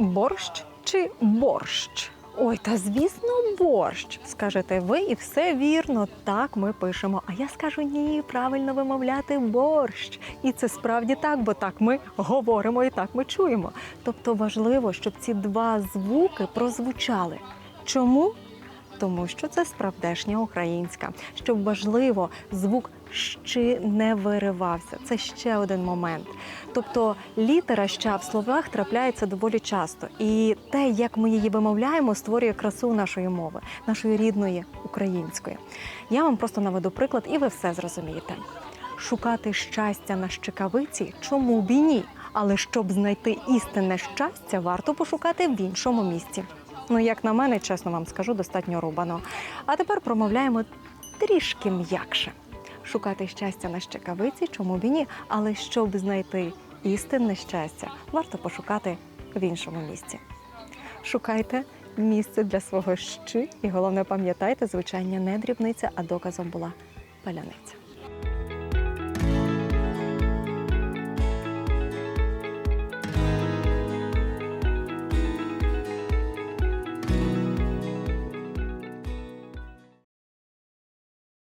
борщ чи борщ? Ой, та звісно, борщ. Скажете ви, і все вірно. Так ми пишемо. А я скажу ні, правильно вимовляти борщ. І це справді так, бо так ми говоримо і так ми чуємо. Тобто важливо, щоб ці два звуки прозвучали. Чому? Тому що це справдешня українська. Щоб важливо, звук «щ» не виривався. Це ще один момент. Тобто літера ща в словах трапляється доволі часто, і те, як ми її вимовляємо, створює красу нашої мови, нашої рідної української. Я вам просто наведу приклад, і ви все зрозумієте. Шукати щастя на щекавиці, чому б і ні? Але щоб знайти істинне щастя, варто пошукати в іншому місці. Ну, як на мене, чесно вам скажу, достатньо рубано. А тепер промовляємо трішки м'якше. Шукати щастя на щекавиці, чому б і ні? Але щоб знайти істинне щастя, варто пошукати в іншому місці. Шукайте місце для свого щи, і головне пам'ятайте, звучання не дрібниця, а доказом була паляниця.